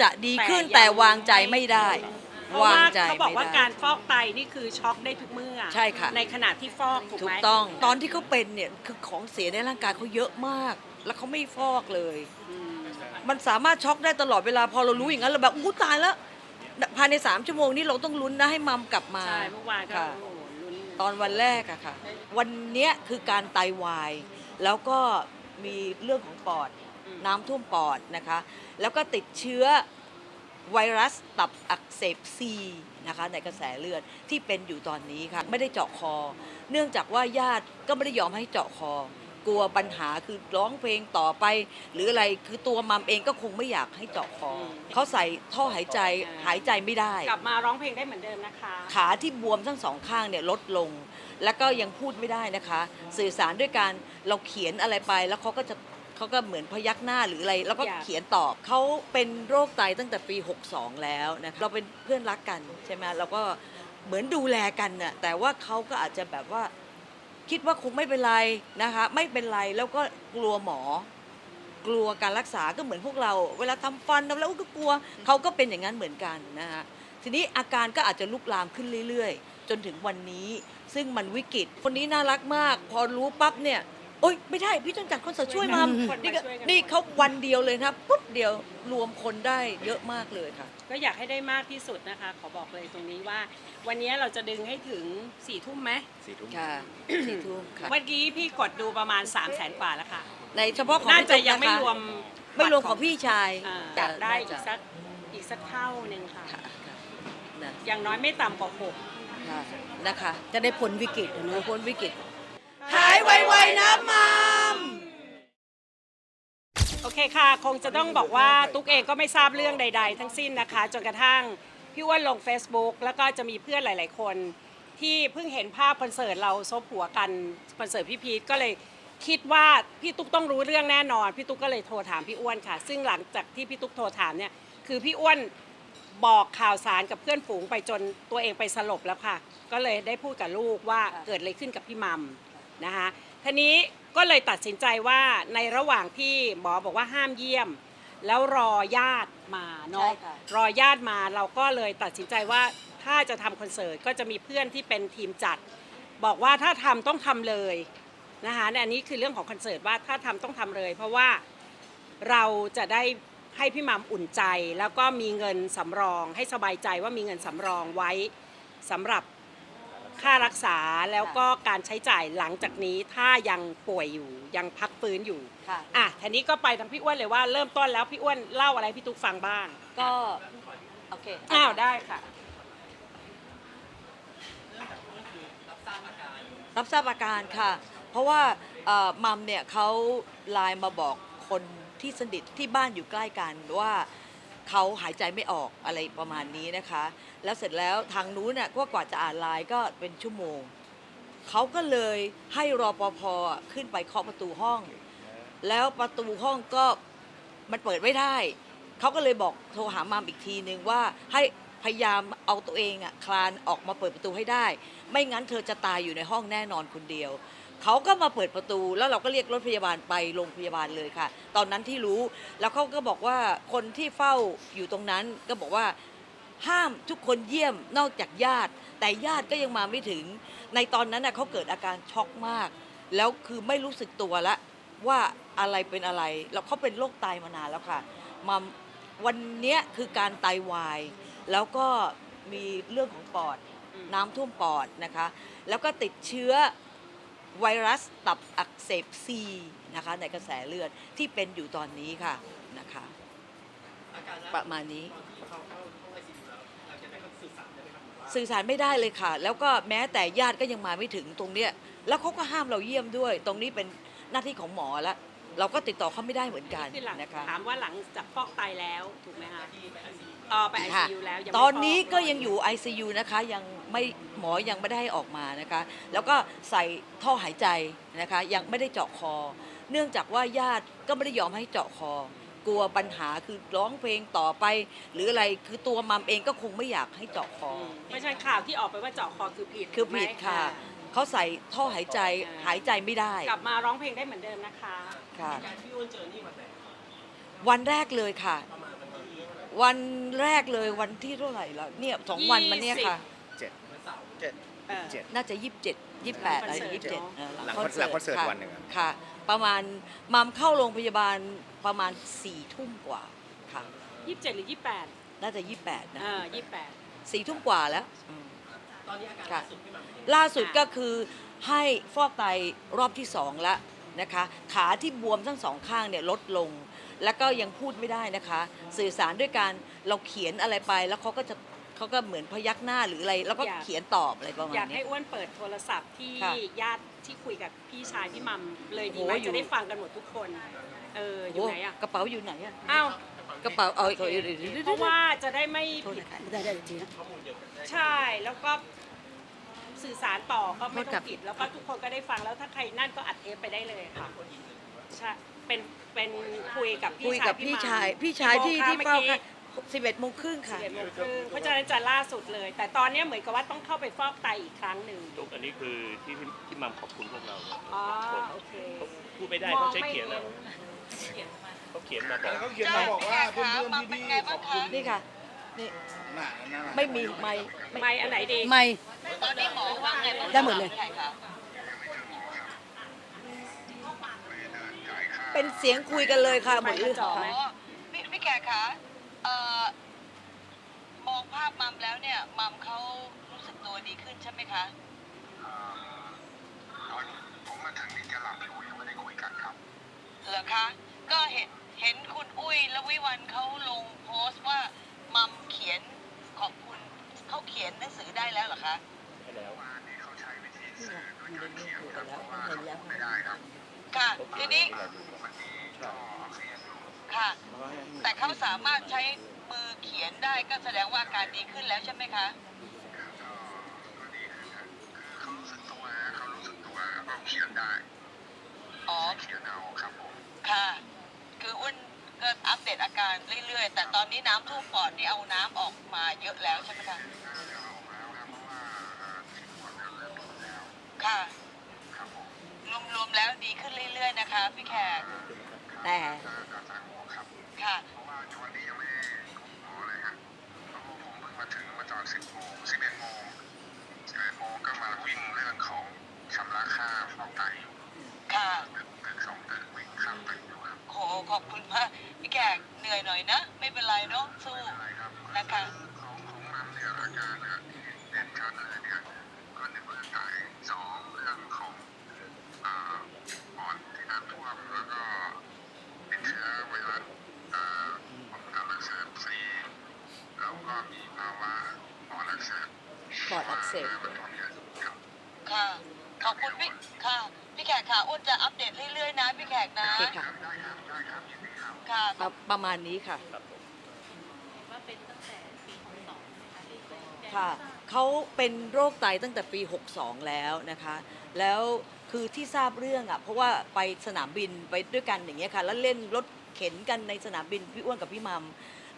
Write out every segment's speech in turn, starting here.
จะดีขึ้นแต่แต่ยังวางใจไม่ได้ เพราะวางว่าใจเขาบอกไม่ว่าได้ การฟอกไตนี่คือช็อกได้ทุกเมื่อใช่ค่ะ ในขณะที่ฟอกถูกถูไหม กต้อง ตอนที่เขาเป็นเนี่ยคือของเสียในร่างกายเขาเยอะมาก แล้วเขาไม่ฟอกเลยอืมมันสามารถช็อกได้ตลอดเวลาพอเรารู้อย่างนั้นเราแบบอู้ตายแล้วภายในสามชั่วโมงนี้เราต้องลุ้นนะให้มัมกลับมาใช่เมื่อวานก็ค่ะ โอ้โหลุ้นตอนวันแรกอะค่ะ วันเนี้ยคือการไตวาย แล้วก็มีเรื่องของปอดอืม น้ำท่วมปอดนะคะ แล้วก็ติดเชื้อไวรัสตับอักเสบซีนะคะในกระแสเลือดที่เป็นอยู่ตอนนี้ค่ะ ไม่ได้เจาะคอ เนื่องจากว่าญาติก็ไม่ได้ยอมให้เจาะคอ กลัวปัญหาคือร้องเพลงต่อไป หรืออะไรคือตัวมัมเองก็คงไม่อยากให้เจาะคออเขาใส่ท่อหายใจหายใจไม่ได้ กลับมาร้องเพลงได้เหมือนเดิมนะคะ ขาที่บวมทั้งสองข้างเนี่ยลดลง แล้วก็ยังพูดไม่ได้นะคะ สื่อสารด้วยการเราเขียนอะไรไปแล้วเขาก็จะ เขาก็เหมือนพยักหน้าหรืออะไร แล้วก็อยากเขียนตอบเขาเป็นโรคไตตั้งแต่ปี 62 แล้วนะคะเราเป็นเพื่อนรักกันใช่ไหมเราก็เหมือนดูแลกันน่ะแต่ว่าเขาก็อาจจะแบบว่าคิดว่าคงไม่เป็นไรนะคะ ไม่เป็นไรแล้วก็กลัวหมอ กลัวการรักษาก็เหมือนพวกเรา เวลาทำฟันทำแล้วก็กลัวเขาก็เป็นอย่างนั้นเหมือนกันนะคะทีนี้อาการก็อาจจะลุกลามขึ้นเรื่อยๆ จนถึงวันนี้ ซึ่งมันวิกฤตคนนี้น่ารักมาก พอรู้ปั๊บเนี่ย โอ๊ยไม่ได้พี่ต้องจัดคอนเสิร์ตช่วยมัมคนนี่มาก็ช่วยกันนี่เขาวันเดียวเลยนะปุ๊บเดียวรวมคนได้เยอะมากเลยค่ะ ก็อยากให้ได้มากที่สุดนะคะ ขอบอกเลยตรงนี้ว่า วันนี้เราจะดึงให้ถึง4ี่ทุ่มไหมสี่ทุ่ม ค่ะสี่ทุ่มค่ะ เมื่อกี้พี่กดดูประมาณ 3 0 0แสนกว่าแล้วค่ะ ในเฉพาะของน่าพี่จะตุ๊กยังไม่นะคะรวมไม่รวมของพี่ชายอ่าอจะยากได้อีน่ากจะสักอีกสักเท่าหนึ่งค่ะ ค่ะค่ะนะอย่างน้อยไม่ต่ำกว่าหก ค่ะนะคะ จะได้พ้นวิกฤตหนูนะพ้นวิกฤต หายไวๆนะมัมโอเคค่ะ คงจะต้องบอกว่าตุ๊กเองก็ไม่ทราบเรื่องใด ๆ ทั้งสิ้นนะคะ จนกระทั่งพี่อ้วนลง Facebook แล้วก็จะมีเพื่อนหลาย ๆ คน ที่เพิ่งเห็นภาพคอนเสิร์ตเราซบหัวกันคอนเสิร์ตพี่พีทก็เลยคิดว่าพี่ตุ๊กต้องรู้เรื่องแน่นอน พี่ตุ๊กก็เลยโทรถามพี่อ้วนค่ะ ซึ่งหลังจากที่พี่ตุ๊กโทรถามเนี่ยคือพี่อ้วนบอกข่าวสารกับเพื่อนฝูงไปจนตัวเองไปสลบแล้วค่ะ ก็เลยได้พูดกับลูกว่าเกิดอะไรขึ้นกับพี่มัม นะคะทีนี้ก็เลยตัดสินใจว่าในระหว่างที่หมอบอกว่าห้ามเยี่ยม แล้วรอญาติมาเนาะใช่ค่ะ รอญาติมาเราก็เลยตัดสินใจว่าถ้าจะทำคอนเสิร์ตก็จะมีเพื่อนที่เป็นทีมจัด บอกว่าถ้าทำต้องทำเลยนะคะเนี่ยอันนี้คือเรื่องของคอนเสิร์ตว่าถ้าทำต้องทำเลย เพราะว่าเราจะได้ให้พี่หมัมอุ่นใจ แล้วก็มีเงินสำรอง ให้สบายใจว่ามีเงินสำรองไว้สำหรับ ค่ารักษาแล้วก็การใช้จ่ายหลังจากนี้ถ้ายังป่วยอยู่ยังพักฟื้นอยู่ค่ะอะทีนี้ก็ไปทางพี่อ้วนเลยว่าเริ่มต้นแล้วพี่อ้วนเล่าอะไรให้พี่ตุ๊กฟังบ้างก็โอเคอ้าวได้ค่ะ รับทราบอาการค่ะ เพราะว่าเอ่อมัมเนี่ยเขาไลน์มาบอกคนที่สนิทที่บ้านอยู่ใกล้กันว่า เขาหายใจไม่ออกอะไรประมาณนี้นะคะ แล้วเสร็จแล้วทางนู้นน่ะก็กว่าจะอ่านไลน์ก็เป็นชั่วโมง เขาก็เลยให้รอปภขึ้นไปเคาะประตูห้อง แล้วประตูห้องก็มันเปิดไม่ได้ เขาก็เลยบอกโทรหามัมอีกทีนึงว่าให้พยายามเอาตัวเองอะคลานออกมาเปิดประตูให้ได้ ไม่งั้นเธอจะตายอยู่ในห้องแน่นอนคนเดียว เขาก็มาเปิดประตูแล้วเราก็เรียกรถพยาบาลไปโรงพยาบาลเลยค่ะ ตอนนั้นที่รู้แล้วเขาก็บอกว่าคนที่เฝ้าอยู่ตรงนั้นก็บอกว่าห้ามทุกคนเยี่ยมนอกจากญาติ แต่ญาติก็ยังมาไม่ถึง ในตอนนั้นน่ะเขาเกิดอาการช็อกมาก แล้วคือไม่รู้สึกตัวละว่าอะไรเป็นอะไร แล้วเขาเป็นโรคไตมานานแล้วค่ะมาวันเนี้ยคือการไตวาย แล้วก็มีเรื่องของปอดอืมน้ำท่วมปอดนะคะ แล้วก็ติดเชื้อ ไวรัสตับอักเสบซีนะคะในกระแสเลือดที่เป็นอยู่ตอนนี้ค่ะนะคะประมาณนี้ สื่อสารไม่ได้เลยค่ะ แล้วก็แม้แต่ญาติก็ยังมาไม่ถึงตรงเนี้ยแล้วเขาก็ห้ามเราเยี่ยมด้วย ตรงนี้เป็นหน้าที่ของหมอแล้วเราก็ติดต่อเขาไม่ได้เหมือนกันที่หลังนะคะถามว่าหลังจากฟอกไตแล้วถูกไหมคะเออไปไอค่ะซียูแล้วยังไม่ตอนนี้ฟก็ยังอยู่ ICU นะคะยัง ไม่หมอยังไม่ได้ให้ออกมานะคะ แล้วก็ใส่ท่อหายใจนะคะ ยังไม่ได้เจาะคอ เนื่องจากว่าญาติก็ไม่ได้ยอมให้เจาะคอ กลัวปัญหาคือร้องเพลงต่อไป หรืออะไรคือตัวมัมเองก็คงไม่อยากให้เจาะคออืมไม่ใช่ข่าวที่ออกไปว่าเจาะคอคือผิดคือถูกไหมผิดค่ะเขาใส่ท่อหายใจอ่าหายใจไม่ได้ กลับมาร้องเพลงได้เหมือนเดิมนะคะค่ะวันแรกเลยค่ะ วันแรกเลยวันที่เท่าไหร่แล้วเนี่ยสองวันมาเนี่ยค่ะ เจ็ดเจ็ด เออ เจ็ด น่าจะยี่สิบเจ็ดยี่สิบแปดอะไรคอนเสิร์ตยี่สิบเจ็ดเนอะหลังคอนหลังคอนเสิร์ตวันหนึ่งอะ ค่ะ ประมาณมัมเข้าโรงพยาบาลประมาณสี่ทุ่มกว่าค่ะ ยี่สิบเจ็ดหรือยี่สิบแปดน่าจะยี่สิบแปดนะอ่ายี่สิบแปด สี่ทุ่มกว่าแล้วตอนนี้อาการล่าสุดก็คือให้ฟอกไตรอบที่สองแล้วนะคะ ขาที่บวมทั้งสองข้างเนี่ยลดลง แล้วก็ยังพูดไม่ได้นะคะ สื่อสารด้วยการเราเขียนอะไรไปแล้วเขาก็จะ เขาก็เหมือนพยักหน้าหรืออะไร แล้วก็เขียนตอบอะไรประมาณอยากนี้ให้อ้วนเปิดโทรศัพท์ที่ค่ะญาติที่คุยกับพี่ชายพี่มัมเลยดีไหมโอ้ยอยู่ จะได้ฟังกันหมดทุกคน เอออยู่ไหนอะโกระเป๋าอยู่ไหนอะอ้าวกระเป๋าเอาเอาเอาเอาเพราะว่าจะได้ไม่โทษผิดนะคะได้ได้จริงนะใช่แล้วก็สื่อสารต่อก็ไม่โทษต้ครัอบงผิดแล้วก็ทุกคนก็ได้ฟังแล้วถ้าใครนั่นก็อัดเทปไปได้เลยค่ะใช่เป็นเป็นคุยกับพี่คุยชายกับพี่มัมชาย พี่ชายที่กี่ที่โมงคะเฝ้ามื่อกี้ค่ะ สิบเอ็ดโมงครึ่งค่ะสิบเอ็ดโมงครึ่งเพราะฉะนั้นจะล่าสุดเลย แต่ตอนนี้เหมือนกับว่าต้องเข้าไปฟอกไตอีกครั้งหนึ่งทุกอันนี้คือที่ที่ที่มัมขอบคุณพวกเราอ๋อโอเคพูดไม่ได้เขาใช้เขียนแล้วเขาเขียนมาบอกเขาเขียนมาบอกว่าเพื่อนๆพี่ๆขอบคุณนี่ค่ะนี่น่ะนั่นน่ะไม่มีไม่ไม่อันไหนดีไม่ ตอนนี้หมอว่าไงบ้างได้หมดเลย ใช่ค่ะเป็นเสียงคุยกันเลยค่ะหมดเลยไม่กระจอกค่ะไหม อ๋อพี่พี่แขกคะ เอ่อมองภาพมัมแล้วเนี่ยมัมเขารู้สึกตัวดีขึ้นใช่ไหมคะผมมาถึงนี่แกหลับอยู่ยังไม่ได้คุยกันครับ เหรอคะ ก็เห็นเห็นคุณอุ้ยและวิวันเขาลงโพสต์ว่ามัมเขียนขอบคุณเขาเขียนหนังสือได้แล้วเหรอคะแล้ว ว่านี่เขาใช้วิธีสื่อโดยการเขียนครับเพราะว่าเขาพูดไม่ได้ครับค่ะ ทีนี้ วันนี้ก็เคลียร์อยู่ค่ะ แต่เขาสามารถใช้มือเขียนได้ก็แสดงว่าอาการดีขึ้นแล้วใช่ไหมคะก็ก็ดีขึ้นครับคือเขารู้สึกตัวนะเขารู้สึกตัวก็เขียนได้อ๋อเขียนเอาครับผมค่ะ คืออ้วนก็อัปเดตอาการเรื่อยๆ แต่ตอนนี้น้ำท่วมปอดนี่เอาน้ำออกมาเยอะแล้วใช่ไหมคะน่าจะออกแล้วครับเพราะว่าเอ่อที่ปวดก็เริ่มลดแล้วค่ะ ครับผมรวมๆแล้วดีขึ้นเรื่อยๆนะคะ พี่แขก แต่ ก็ก็ทางหัว ครับค่ะ เพราะว่าวันนี้ยังไม่ได้พบหมอเลยฮะเพราะว่าผมเพิ่งมาถึงมาตอน10โมง11โมง11โมงก็มาวิ่งเรื่องของชำระค่าฟอกไตอยู่ค่ะตึกตึกสองตึกวิ่งข้ามตึกอยู่ครับโหขอบคุณมากพี่แขกเหนื่อยหน่อยนะ ไม่เป็นไรเนาะสู้อะไรครับนะคะของของมันเนี่ยอาการเนี่ยที่เด่นชัดเลยเนี่ยก็หนึ่งเรื่องไตสองเรื่องของอ่าปอดที่น้ำท่วมแล้วก็ติดเชื้อไวรัสอ่าของ การอักเสบซีแล้วก็มีภาวะปอดอักเสบปอดอักเสบมันทำเยอะครับค่ะขอบคุณพี่ค่ะ พี่แขกค่ะอ้วนจะอัปเดตเรื่อยๆนะ พี่แขกนะโอเคค่ะได้ครับได้ครับยินดีครับค่ะประประมาณนี้ค่ะค่ะเขาเป็นโรคไตตั้งแต่ปี 62 แล้วนะคะ แล้วคือที่ทราบเรื่องอะเพราะว่าไปสนามบินไปด้วยกันอย่างเงี้ยค่ะ แล้วเล่นรถ เข็นกันในสนามบินพี่อ้วนกับพี่มัม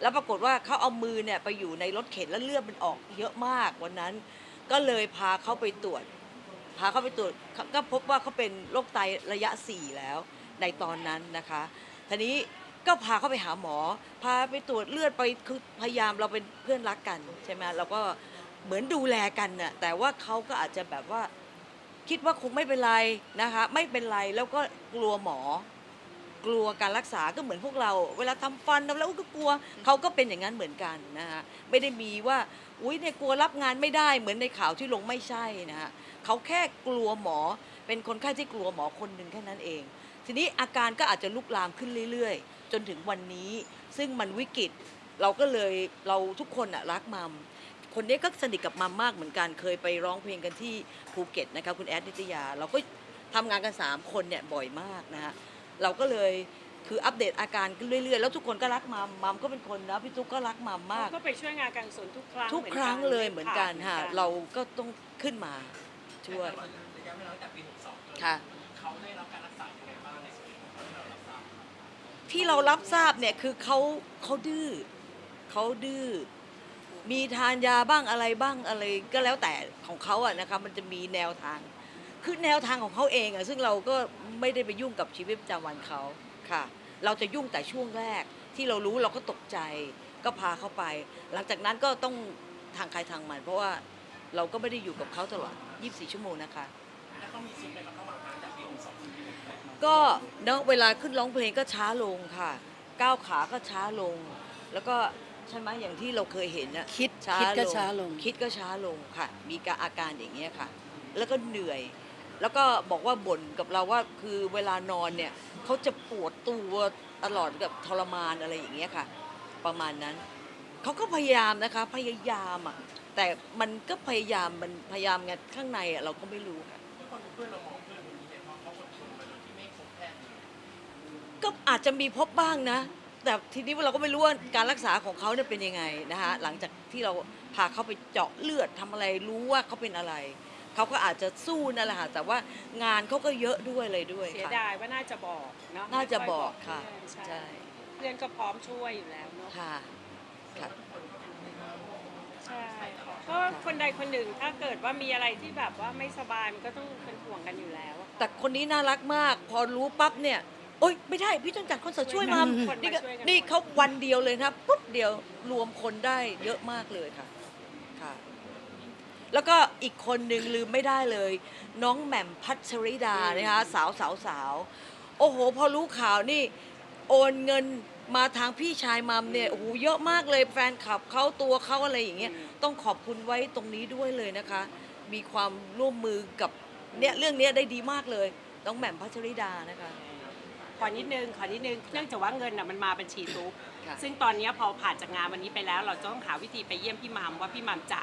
แล้วปรากฏว่าเขาเอามือเนี่ยไปอยู่ในรถเข็นแล้วเลือดมันออกเยอะมากวันนั้น ก็เลยพาเขาไปตรวจ พาเขาไปตรวจก็พบว่าเขาเป็นโรคไตระยะ 4 แล้ว ในตอนนั้นนะคะทีนี้ก็พาเขาไปหาหมอ พาไปตรวจเลือดไปคือพยายามเราเป็นเพื่อนรักกันใช่ไหมเราก็เหมือนดูแลกันน่ะแต่ว่าเขาก็อาจจะแบบว่าคิดว่าคงไม่เป็นไรนะคะ ไม่เป็นไรแล้วก็กลัวหมอ กลัวการรักษาก็เหมือนพวกเรา เวลาทำฟันทำแล้วก็กลัวเขาก็เป็นอย่างนั้นเหมือนกันนะคะไม่ได้มีว่าอุ้ยเนี่ยกลัวรับงานไม่ได้เหมือนในข่าวที่ลงไม่ใช่นะฮะเขาแค่กลัวหมอเป็นคนไข้ที่กลัวหมอคนหนึ่งแค่นั้นเอง ทีนี้อาการก็อาจจะลุกลามขึ้นเรื่อยๆ จนถึงวันนี้ ซึ่งมันวิกฤตเราก็เลยเราทุกคนอะรักมัมคนนี้ก็สนิทกับมัมมากเหมือนกันเคยไปร้องเพลงกันที่ภูเก็ตนะคะคุณแอดนิตยา เราก็ทำงานกัน 3 คนเนี่ยบ่อยมากนะฮะ เราก็เลยคืออัปเดตอาการขึ้นเรื่อยๆ แล้วทุกคนก็รักมัมมัมก็เป็นคนนะพี่ตุ๊กก็รักมัมมาก ก็ไปช่วยงานการกุศลทุกครั้งทุกครั้งเลยเหมือนกันค่ะหมือนเราก็ต้องขึ้นมาช่วยค่ะที่เรารับทราบเนี่ยคือเขาเขาดื้อเขาดื้อมีทานยาบ้างอะไรบ้างอะไรก็แล้วแต่ของเขาอะนะคะมันจะมีแนวทาง คือแนวทางของเขาเองอะซึ่งเราก็ไม่ได้ไปยุ่งกับชีวิตประจำวันเขาค่ะ เราจะยุ่งแต่ช่วงแรกที่เรารู้เราก็ตกใจก็พาเขาไป หลังจากนั้นก็ต้องทางใครทางมัน เพราะว่าเราก็ไม่ได้อยู่กับเขาตลอด 24 ชั่วโมงนะคะก็เนาะเวลาขึ้นร้องเพลงก็ช้าลงค่ะก้าวขาก็ช้าลง แล้วก็ใช่ไหมอย่างที่เราเคยเห็นนะคิดคิดก็ช้าลง คิดก็ช้าลงค่ะ มีการอาการอย่างเงี้ยค่ะ แล้วก็เหนื่อย แล้วก็บอกว่าบ่นกับเราว่าคือเวลานอนเนี่ยเขาจะปวดตัวตลอดแบบทรมานอะไรอย่างเงี้ยค่ะ ประมาณนั้นเขาก็พยายามนะคะพยายามอะแต่มันก็พยายามมันพยายามไงข้างในอะเราก็ไม่รู้ค่ะก็อาจจะมีพบบ้างนะ แต่ทีนี้เราก็ไม่รู้ว่าการรักษาของเขาเนี่ยเป็นยังไงนะคะหลังจากที่เราพาเขาไปเจาะเลือดทำอะไรรู้ว่าเขาเป็นอะไร เขาก็อาจจะสู้นั่นแหละค่ะแต่ว่างานเขาก็เยอะด้วยเลยด้วยเสียค่ะ ดายว่าน่าจะบอกเนาะน่าจะไม่ค่ยบอกค่ะเพื่อนใช่ใช่ เพื่อนก็พร้อมช่วยอยู่แล้วเนาะ ค่ะ ค่ะ ใช่ก็คนใดคนหนึ่งถ้าเกิดว่ามีอะไรที่แบบว่าไม่สบายมันก็ต้องเป็นห่วงกันอยู่แล้วอะค่ะแต่คนนี้น่ารักมาก พอรู้ปั๊บเนี่ย โอ๊ย ไม่ได้ พี่ต้องจัดคอนเสิร์ตช่วยมัมคนมานี่ก็ช่วยกัน นี่เขาวันเดียวเลยนะปุ๊บเดียวรวมคนได้เยอะมากเลยค่ะ ค่ะ แล้วก็อีกคนหนึ่งลืมไม่ได้เลย น้องแหม่มพัชริดานะคะสาวสาวสาวโอ้โห พอรู้ข่าวนี่ โอนเงินมาทางพี่ชายมัมเนี่ยโอ้โหเยอะมากเลยแฟนคลับเขาตัวเขาอะไรอย่างเงี้ยต้องขอบคุณไว้ตรงนี้ด้วยเลยนะคะ มีความร่วมมือกับเนี่ยเรื่องเนี้ยได้ดีมากเลยน้องแหม่มพัชริดานะคะ ขอนิดนึงขอนิดนึงเนื่องจากว่าเงินน่ะมันมาบัญชีตุ๊กค่ะ ซึ่งตอนนี้พอผ่านจากงานวันนี้ไปแล้ว เราจะต้องหาวิธีไปเยี่ยมพี่มัมว่าพี่มัมจะ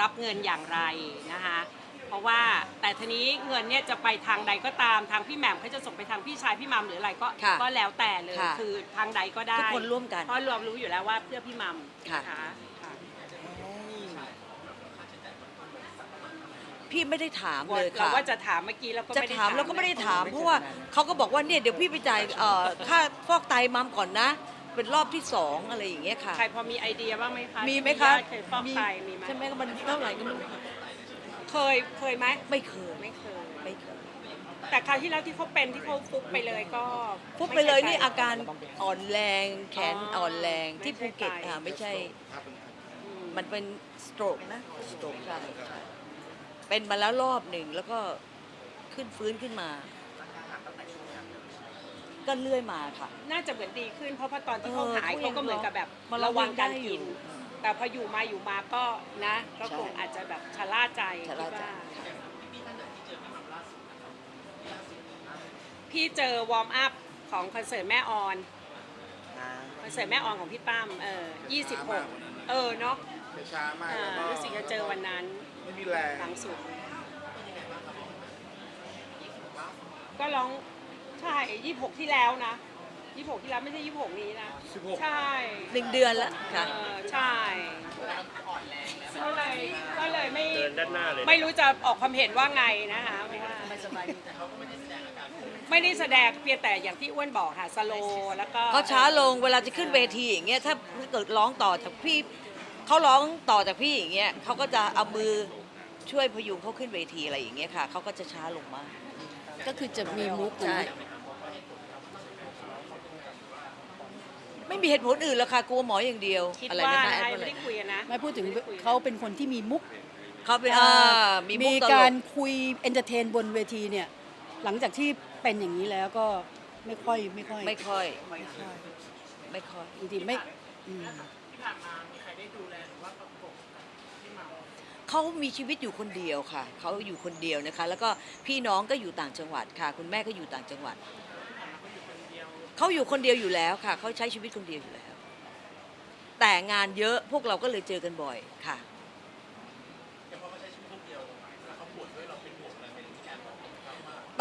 รับเงินอย่างไรนะคะเพราะว่าแต่ทีนี้เงินเนี่ยจะไปทางใดก็ตามทางพี่แหม่มเขาจะส่งไปทางพี่ชายพี่มัมหรืออะไรก็ค่ะก็แล้วแต่เลยค่ะ คือทางใดก็ได้ทุกคนร่วมกัน เพราะรวมรู้อยู่แล้วว่าเพื่อพี่มัมค่ะนะคะค่ะ พี่ไม่ได้ถามเลยเราค่ะ ว่าจะถามเมื่อกี้แล้วก็จะไม่ได้ถามแล้วก็ไม่ได้ถาม เพราะว่าเขาก็บอกว่าเนี่ยเดี๋ยวพี่ไปจ่ายเอ่อค่าฟอกไตมัมก่อนนะ เป็นรอบที่สองอะไรอย่างเงี้ยค่ะ ใครพอมีไอเดียบ้างไหมคะมีไหมคะญาติเคยฟอกไตมีไหมใช่ไหมมันเท่าไหร่ก็ไม่รู้เคยเคยไหมไม่เคยไม่เคยไม่เคย แต่คราวที่แล้วที่เขาเป็นที่เขาฟุบไปเลยก็ฟุบไปเลยนี่ม่ใช่อาการอ่อนแรงแขนอ๋ออ่อนแรงที่ไม่ภูใช่เก็ตไตค่ะไม่ใช่อืมมันเป็นสโตรกนะสโตรกใช่ใช่เป็นมาแล้วรอบหนึ่งแล้วก็ขึ้นฟื้นขึ้นมา ก็เลื่อยมาค่ะ น่าจะเหมือนดีขึ้น เพราะว่าตอนที่เขาเออหายเขายังเขาก็เหมือนกับแบบมาระวังการได้อยู่กิน แต่พออยู่มาอยู่มาก็นะก็คงใช่อาจจะแบบชะล่าใจชะล่าใจคิดว่าพี่เจอวอร์มอัพของคอนเสิร์ตแม่ออนคอนเสิร์ตแม่ออนของพี่ตั้มเออ26เออเนาะช้ามากเอแล้วอก็รู้สึกจะเจอวันนั้นไม่มีแรงหลังสุดก็ร้อง ใช่ยี่หกที่แล้วนะยี่หกที่แล้วไม่ใช่ยี่หกนี้นะ16 ใช่หนึ่งเดือนแล้วค่ะ เออใช่ก็เลยก็เลยไม่เดินด้านหน้าเลยไม่รู้จะออกความเห็นว่าไงนะคะว่าไม่ได้แสดงเพียงแต่อย่างที่อ้วนบอกค่ะสโลแล้วก็ เขาช้าลงเวลาจะขึ้นเวทีอย่างเงี้ยถ้าถ้าเกิดร้องต่อจากพี่เขาร้องต่อจากพี่อย่างเงี้ยเขาก็จะเอามือช่วยพยุงเขาขึ้นเวทีอะไรอย่างเงี้ยค่ะเขาก็จะช้าลงมาก ก็คือจะมีมุกใช่ นะ ไม่มีเหตุผลอื่นแล้วค่ะกลัวหมออย่างเดียวคิดอะไรว่านะนะคะคะยังไม่ได้คุยกันนะไม่พูดถึงเขาเป็นคนที่มีมุกเขาเป็นอ่ามีมุกตลการกคุยเอนเตอร์เทนบนเวทีเนี่ย หลังจากที่เป็นอย่างนี้แล้วก็ไม่ค่อยไม่ค่อยไม่ค่อยไม่ค่อยไม่ค่อยจริงๆไม่อืมเขามีชีวิตอยู่คนเดียวค่ะ เขาอยู่คนเดียวนะคะ แล้วก็พี่น้องก็อยู่ต่างจังหวัดค่ะ คุณแม่ก็อยู่ต่างจังหวัด เขาอยู่คนเดียวอยู่แล้วค่ะเขาใช้ชีวิตคนเดียวอยู่แล้ว แต่งานเยอะพวกเราก็เลยเจอกันบ่อยค่ะ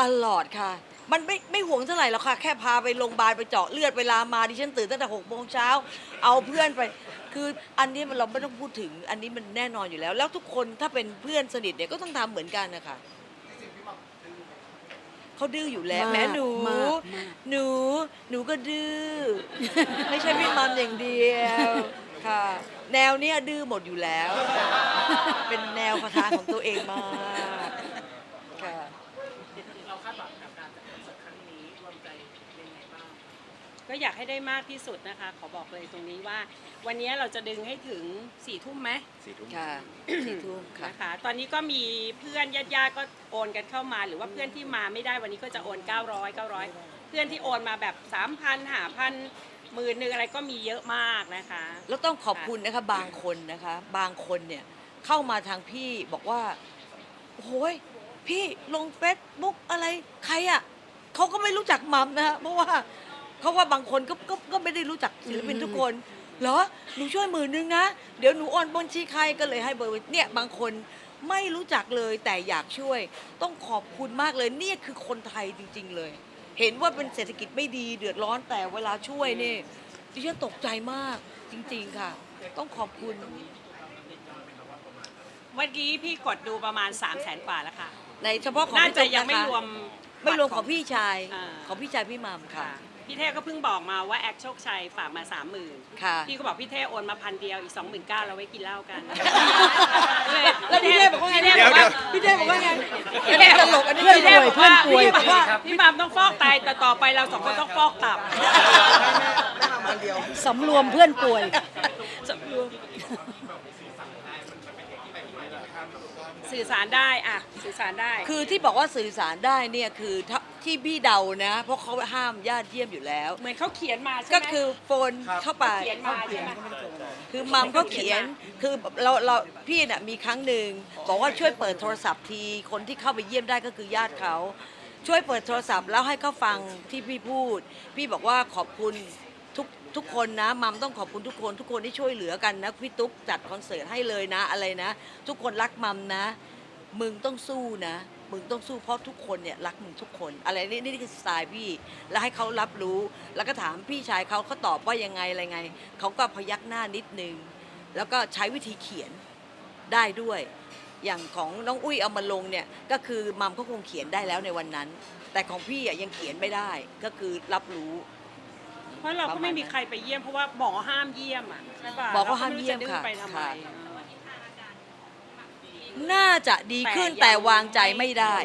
ตลอดค่ะ มันไม่ไม่ห่วงเท่าไหร่หรอกค่ะ แค่พาไปโรงพยาบาลไปเจาะเลือดเวลามาดิฉันตื่นตั้งแต่หกโมงเช้า เอาเพื่อนไป คืออันนี้มันเราไม่ต้องพูดถึง อันนี้มันแน่นอนอยู่แล้ว แล้วทุกคนถ้าเป็นเพื่อนสนิทเนี่ยก็ต้องทำเหมือนกันนะคะ เขาดื้ออยู่แล้ว มากแม้หนู มากมาก หนู หนูก็ดื้อ ไม่ใช่พี่มัมอย่างเดียวค่ะ แนวเนี้ยดื้อหมดอยู่แล้ว เป็นแนวคาถาของตัวเองมากค่ะ กก็อยากให้ได้มากที่สุดนะคะ ขอบอกเลยตรงนี้ว่า วันนี้เราจะดึงให้ถึงสี่ทุ่มไหมสี่ทุ่มค่ะสี่ทุ่มค่ะ นะคะ ตอนนี้ก็มีเพื่อนญาติญาติๆก็โอนกันเข้ามา หรือว่าเพื่อนที่มาไม่ได้วันนี้ก็จะโอน 900 900 เพื่อนที่โอนมาแบบ 3,000หาพันหมื่นหนึ่งอะไรก็มีเยอะมากนะคะ แล้วต้องขอบคุณนะคะบางคนนะคะ บางคนเนี่ยเข้ามาทางพี่บอกว่าโอ้โหยพี่ลงเฟซบุ๊กอะไรใครอะ่ะเขาก็ไม่รู้จักมัมนะฮะเพราะว่า เพราะว่าบางคนก็ก็ก็ไม่ได้รู้จักศิลปินทุกคนเหรอหนูช่วยหมื่นนึงนะเดี๋ยวหนูโอนบัญชีใครก็เลยให้เบอร์ไว้เนี่ยบางคนไม่รู้จักเลยแต่อยากช่วย ต้องขอบคุณมากเลยเนี่ยคือคนไทยจริง ๆ เลย เห็นว่าเป็นเศรษฐกิจไม่ดีเดือดร้อนแต่เวลาช่วยนี่ดิฉันตกใจมากจริง ๆ ค่ะ ต้องขอบคุณเมื่อกี้พี่กดดูประมาณ 3 0 0แสนกว่าแล้วค่ะ ในเฉพาะของน่าพี่จะตุ๊กยังไม่นะคะรวมไม่รวมของพี่ชาย อ่า ของพี่ชายพี่มัมค่ะ ค่ะ พี่เท่ก็เพิ่งบอกมาว่าแอคโชคชัยฝากมา30,000ค่ะ พี่ก็บอกพี่เท่โอนมาพันเดียวอีก29,000เราไว้กินเหล้ากันแล้วพี่เท่บอกว่าไงพี่เดี๋เท่ยวบอกเดี๋ว่ายวพี่เท่บอกว่าไงพี่เท่ตลกอันนี้เพื่อนพี่เท่บอกว่าเพื่อนป่วยพี่บอกว่าพี่มามต้องฟอกไตแต่ต่อไปเราสองคนต้องฟอกตับสำรวมเพื่อนป่วยสื่ อสารได้อะสื่อสารได้ คือที่บอกว่าสื่อสารได้เนี่ยคือถ้าที่พี่เดานะ เพราะเขาห้ามญาติเยี่ยมอยู่แล้ว เหมือนเขาเขียนมาใช่ไหมก็คือโฟนเข้าไป เขียนมาใช่ไหม คือมัมเขาเขียน คือเราเราพี่น่ะมีครั้งหนึ่งบอกว่าช่วยเปิดโทรศัพท์ที คนที่เข้าไปเยี่ยมได้ก็คือญาติเขา ช่วยเปิดโทรศัพท์แล้วให้เขาฟังที่พี่พูด พี่บอกว่าขอบคุณ ทุกคนนะมัมต้องขอบคุณทุกคนทุกคนที่ช่วยเหลือกันนะพี่ตุ๊กจัดคอนเสิร์ตให้เลยนะอะไรนะ ทุกคนรักมัมนะ มึงต้องสู้นะ มึงต้องสู้เพราะทุกคนเนี่ยรักมึงทุกคน อะไรนี่นี่คือสไตล์พี่ แล้วให้เขารับรู้ แล้วก็ถามพี่ชายเขาเขาตอบว่ายังไงอะไรไงเขาก็พยักหน้านิดนึง แล้วก็ใช้วิธีเขียนได้ด้วย อย่างของน้องอุ้ยเอามาลงเนี่ยก็คือมัมเขาคงเขียนได้แล้วในวันนั้น แต่ของพี่ยังเขียนไม่ได้ก็คือรับรู้ เพราะเราก็ไม่มีใครไปเยี่ยมเพราะว่าหมอห้ามเยี่ยมอะใช่ป่ะหมอก็ห้ามเยี่ยมรก็ไรู้จดื้อค่ะไปทำไมค่ะน่าจะดีขึ้นแต่วางใจไม่ได้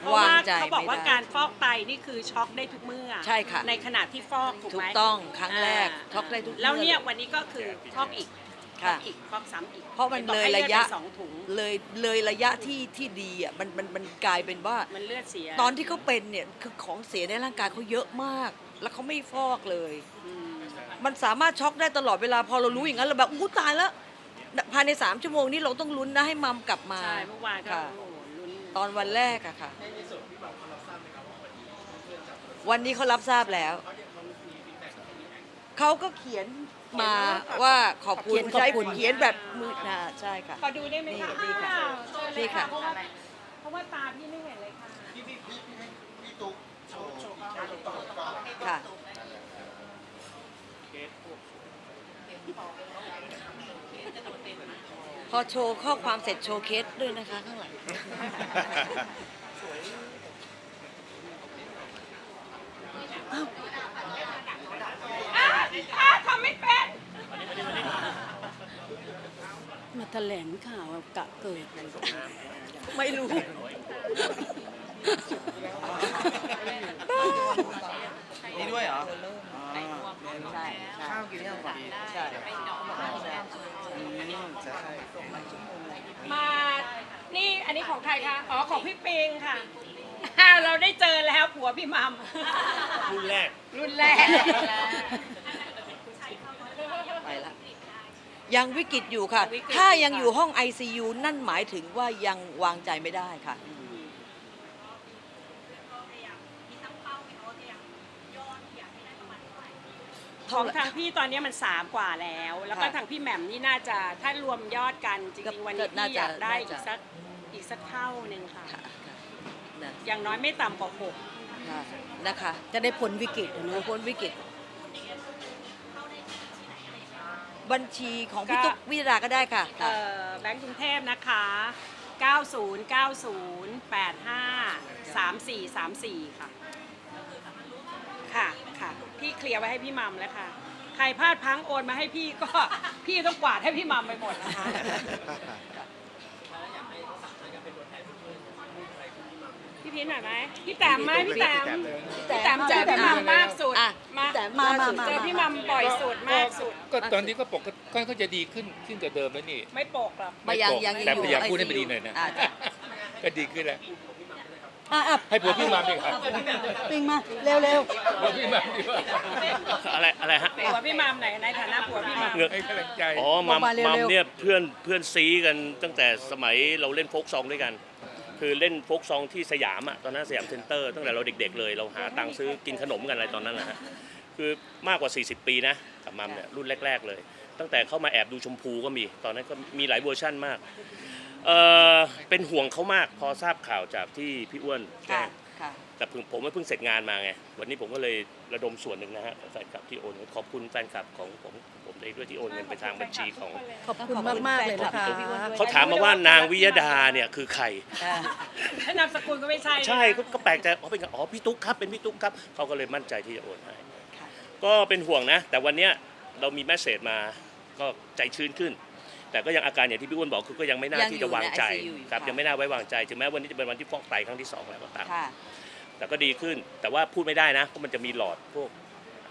เพราะว่าวางใจเขาบอกไม่ว่าได้ การฟอกไตนี่คือช็อกได้ทุกเมื่อใช่ค่ะ ในขณะที่ฟอกถูกถูไหมกต้องครั้งแรกาช็อกได้ทุกแล้วมื่อเนี่ยวันนี้ก็คือฟอกอีกฟอค่ะกอีกฟอกซ้ำอีกเพราะมันบอกเลยให้ระยะไปสองถุงเลยเลยระยะที่ที่ดีอะมันมันมันกลายเป็นว่า มันเลือดเสีย ตอนที่เขาเป็นเนี่ยคือของเสียในร่างกายเขาเยอะมาก แล้วเขาไม่ฟอกเลยอืมมันสามารถช็อกได้ตลอดเวลาพอเรารู้อย่างนั้นเราแบบอู้ตายแล้ว ภายในสามชั่วโมงนี้เราต้องลุ้นนะให้มัมกลับมาใช่เมื่อวานก็ค่ะ โอ้โหลุ้นตอนวันแรกอะค่ะ วันนี้เขารับทราบแล้ว เขาก็เขียนมาว่าขอบคุณเขียนขอบคุณ ใช้เขียนแบบมือนะใช่ค่ะ ขอดูได้ไหมคะนี่ค่ะอ้าวเชิญเลยนี่ค่ะ เพราะว่าเพราะว่าตาพี่ไม่เห็นเลยค่ะ ค่ะ พ อโชว์ข้อความเสร็จโชว์เคสด้วยนะคะข้างหลัง อ้าทำไม่เป็น มาแถลงข่าวกะเกิด ไม่รู้ นี่ด้วยเหรอ ใช่ใช่ข้าวกินยังก่อนใช่อื มใช่มานี่อันนี้ของใครคะอ๋อของพี่ปิงค่ะอ้าวเราได้เจอแล้วผัวพี่มัมรุ่นแรกรุ่นแรกไปละยังวิกฤตอยู่ค่ะวิกฤตถ้ายังค่ะอยู่ห้อง ICU นั่นหมายถึงว่ายังวางใจไม่ได้ค่ะ ของทางพี่ตอนนี้มันสามกว่าแล้ว แล้วก็ค่ะทางพี่แหม่มนี่น่าจะถ้ารวมยอดกันจก็ริงๆวันนี้น่าพี่จะอยากได้น่าอีจะกสักอีกสักเท่าหนึ่งค่ะค่ะค่ะนะอย่างน้อยไม่ต่ำกว่าหกค่ะนะคะ จะได้ผลวิกฤตโอ้นะพ้นวิกฤต บัญชีของพี่ตุ๊กวิราก็ได้ค่ะเอ่อแบงก์กรุงเทพนะคะ 90 90 85 34 34 ค่ะ ค่ะค่ะพี่เคลียร์ไว้ให้พี่มัมแล้วค่ะ ใครพลาดพลั้งโอนมาให้พี่ก็พี่ต้องกวาดให้พี่มัมไปหมดนะคะ พี่พีหน่อยไหมพี่แต้มไหมพี่แต้มแต่พี่แต้มเจอพี่มัมมากสุดอะมาแต่มามามา เจอพี่มัมบ่อยสุดมากสุด ก็ตอนนี้ก็ปกติก็ก็จะดีขึ้นขึ้นกว่าเดิมแล้วนี่ไม่โปกหรอกมายังปกยังแต่อยู่พยายามพูดให้ ICU มันดีหน่อยนะ อ่าจ้ะ ก็ดีขึ้นแล้ว อะอะให้ผัวพี่มาดีครับปิงมาเร็วเร็วผัวพี่มาดีกว่าอะไรอะไรฮะผัวพี่มัมไหนในฐานะผัวพี่มัมเงือกให้กำลังใจอ๋อมัมมัมเนี่ยเพื่อนเพื่อนซีกันตั้งแต่สมัยเราเล่นโฟกซองด้วยกัน คือเล่นโฟกซองที่สยามอะตอนนั้นสยามเซ็นเตอร์ตั้งแต่เราเด็กๆเลยเราหาตังค์ซื้อกินขนมกันอะไรตอนนั้นนะฮะคือมากกว่า 40 ปีนะกับมัมเนี่ยรุ่นแรก ๆ เลย ตั้งแต่เข้ามาแอบดูชมพูก็มี ตอนนั้นก็มีหลายเวอร์ชั่นมาก เออเป็นห่วงเขามากพอทราบข่าวจากที่พี่อ้วนแจ้ค่ะงค่ะ แต่ผมผมว่าเพิ่งเสร็จงานมาไง วันนี้ผมก็เลยระดมส่วนหนึ่งนะฮะของแฟนคลับที่โอนเงินขอบคุณแฟนคลับของผมผมเองด้วยที่โอนเงินไปทางบัญชีของ ขอบคุณมากมากๆเลยนะคะ เขาถามมาว่านางวิยดาเนี่ยคือใครอ่าถ้านามสกุลก็ไม่ใช่ใช่ก็ก็แปลกใจอ๋อเป็นอ๋อพี่ตุ๊กครับเป็นพี่ตุ๊กครับเขาก็เลยมั่นใจที่จะโอนให้ค่ะ ก็เป็นห่วงนะ แต่วันเนี้ยเรามีแมสเซจมาก็ใจชื้นขึ้น แต่ก็ยังอาการอย่างที่พี่อ้วนบอกคือก็ยังไม่น่ายังที่อยู่จะวางใจใน ICU อยู่ครับค่ะ ยังไม่น่าไว้วางใจถึงแม้วันนี้จะเป็นวันที่ฟอกไตครั้งที่สองแล้วก็ตาม ค่ะ แต่ก็ดีขึ้น แต่ว่าพูดไม่ได้นะ เพราะมันจะมีหลอดพวก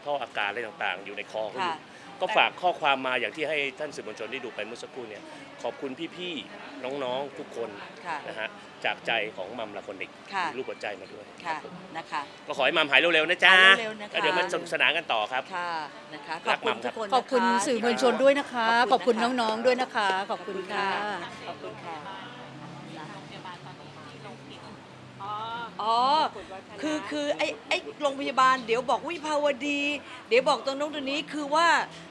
ท่ออากาศอะไรต่างๆ อยู่ในคอเขาอยู่ค่ะก็ฝากข้อความมาอย่างที่ให้ท่านสื่อมวลชนได้ดูไปเมื่อสักครู่เนี่ย ขอบคุณพี่ๆ น้องๆ ทุกคนค่ะ นะฮะ จากใจของมัมลาคนเด็กค่ะ มีรูปหัวใจมาด้วยค่ะรับผมนะคะ ก็ขอให้มัมหายเร็วๆนะจ๊ะหายเร็วๆนะคะ แล้วเดี๋ยวมันสนุกสนานกันต่อครับ ค่ะนะคะรักขอบคุณมัมครับทุกคนขอบคุณนะคะสื่อมวลชนด้วยนะคะ ขอบคุณนะคะน้องๆด้วยนะคะ ขอบคุณค่ะขอบคุณค่ะอ๋ออ๋อ คือคือไอ้ไอ้โรงพยาบาลเดี๋ยวบอกวิภาวดี เดี๋ยวบอกตรงโน้นตรงนี้คือว่า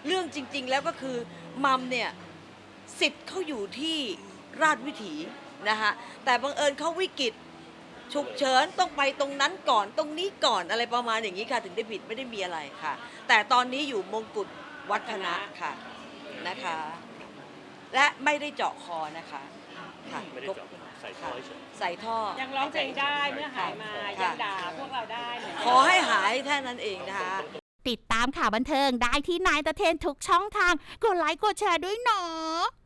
เรื่องจริง ๆ แล้วก็คือมัมเนี่ยสิทธิ์เขาอยู่ที่ราชวิถี นะคะแต่บังเอิญเขาวิกฤตฉุกเฉินต้องไปตรงนั้นก่อนตรงนี้ก่อนอะไรประมาณอย่างนี้ค่ะ ถึงได้ผิดไม่ได้มีอะไรค่ะ แต่ตอนนี้อยู่มงกุฎวัฒนะค่ะนะคะ และไม่ได้เจาะคอนะคะค่ะไม่ได้เจาะใส่ท่อเฉยใส่ท่อ ยังร้องเพลงได้เมื่อหายมาค่ะยังด่าพวกเราได้เหมือนกันขอให้หายแค่นั้นเองนะคะ ติดตามข่าวบันเทิงได้ที่นายตะเทนทุกช่องทาง กดไลค์กดแชร์ด้วยเนาะ